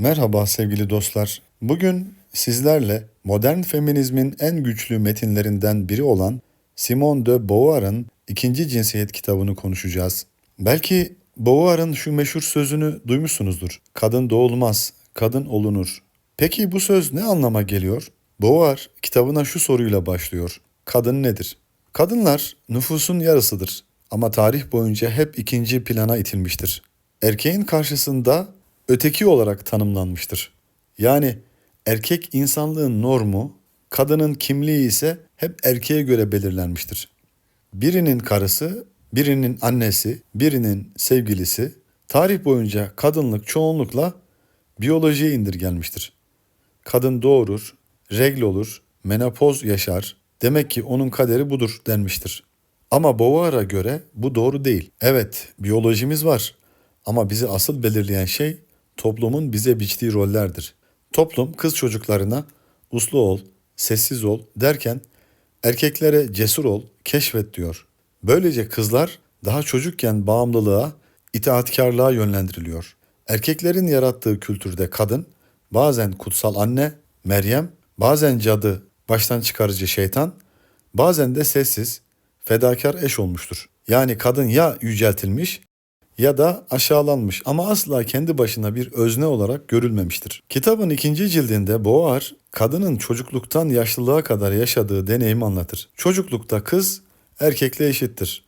Merhaba sevgili dostlar. Bugün sizlerle modern feminizmin en güçlü metinlerinden biri olan Simone de Beauvoir'ın İkinci Cinsiyet kitabını konuşacağız. Belki Beauvoir'ın şu meşhur sözünü duymuşsunuzdur. Kadın doğulmaz, kadın olunur. Peki bu söz ne anlama geliyor? Beauvoir kitabına şu soruyla başlıyor. Kadın nedir? Kadınlar nüfusun yarısıdır ama tarih boyunca hep ikinci plana itilmiştir. Erkeğin karşısında öteki olarak tanımlanmıştır. Yani erkek insanlığın normu, kadının kimliği ise hep erkeğe göre belirlenmiştir. Birinin karısı, birinin annesi, birinin sevgilisi, tarih boyunca kadınlık çoğunlukla biyolojiye indirgenmiştir. Kadın doğurur, regl olur, menopoz yaşar. Demek ki onun kaderi budur denmiştir. Ama Beauvoir'a göre bu doğru değil. Evet, biyolojimiz var ama bizi asıl belirleyen şey toplumun bize biçtiği rollerdir. Toplum kız çocuklarına uslu ol, sessiz ol derken erkeklere cesur ol, keşfet diyor. Böylece kızlar daha çocukken bağımlılığa, itaatkarlığa yönlendiriliyor. Erkeklerin yarattığı kültürde kadın bazen kutsal anne, Meryem, bazen cadı, baştan çıkarıcı şeytan, bazen de sessiz, fedakar eş olmuştur. Yani kadın ya yüceltilmiş ya da aşağılanmış ama asla kendi başına bir özne olarak görülmemiştir. Kitabın ikinci cildinde Boğar, kadının çocukluktan yaşlılığa kadar yaşadığı deneyimi anlatır. Çocuklukta kız erkekle eşittir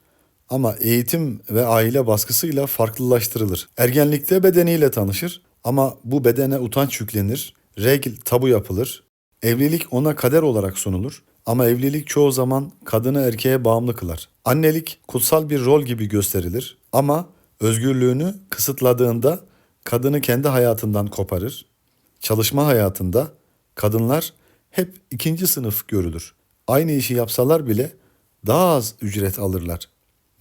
ama eğitim ve aile baskısıyla farklılaştırılır. Ergenlikte bedeniyle tanışır ama bu bedene utanç yüklenir, regl tabu yapılır, evlilik ona kader olarak sunulur ama evlilik çoğu zaman kadını erkeğe bağımlı kılar. Annelik kutsal bir rol gibi gösterilir ama özgürlüğünü kısıtladığında kadını kendi hayatından koparır. Çalışma hayatında kadınlar hep ikinci sınıf görülür. Aynı işi yapsalar bile daha az ücret alırlar.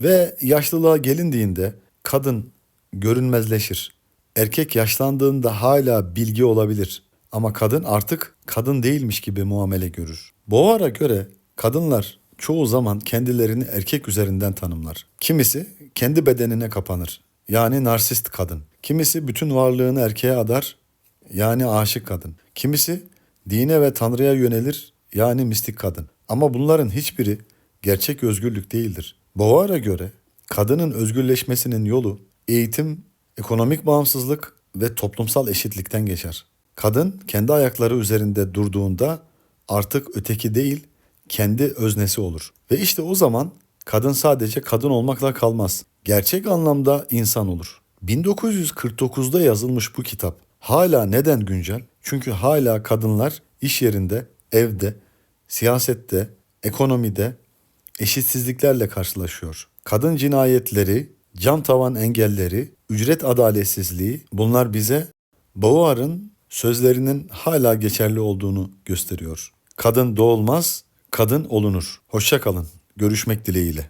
Ve yaşlılığa gelindiğinde kadın görünmezleşir. Erkek yaşlandığında hala bilgi olabilir ama kadın artık kadın değilmiş gibi muamele görür. Boğar'a göre kadınlar çoğu zaman kendilerini erkek üzerinden tanımlar. Kimisi kendi bedenine kapanır. Yani narsist kadın. Kimisi bütün varlığını erkeğe adar. Yani aşık kadın. Kimisi dine ve tanrıya yönelir. Yani mistik kadın. Ama bunların hiçbiri gerçek özgürlük değildir. Boğar'a göre kadının özgürleşmesinin yolu eğitim, ekonomik bağımsızlık ve toplumsal eşitlikten geçer. Kadın kendi ayakları üzerinde durduğunda artık öteki değil, kendi öznesi olur. Ve işte o zaman kadın sadece kadın olmakla kalmaz. Gerçek anlamda insan olur. 1949'da yazılmış bu kitap hala neden güncel? Çünkü hala kadınlar iş yerinde, evde, siyasette, ekonomide eşitsizliklerle karşılaşıyor. Kadın cinayetleri, cam tavan engelleri, ücret adaletsizliği bunlar bize Beauvoir'ın sözlerinin hala geçerli olduğunu gösteriyor. Kadın doğulmaz, kadın olunur. Hoşça kalın. Görüşmek dileğiyle.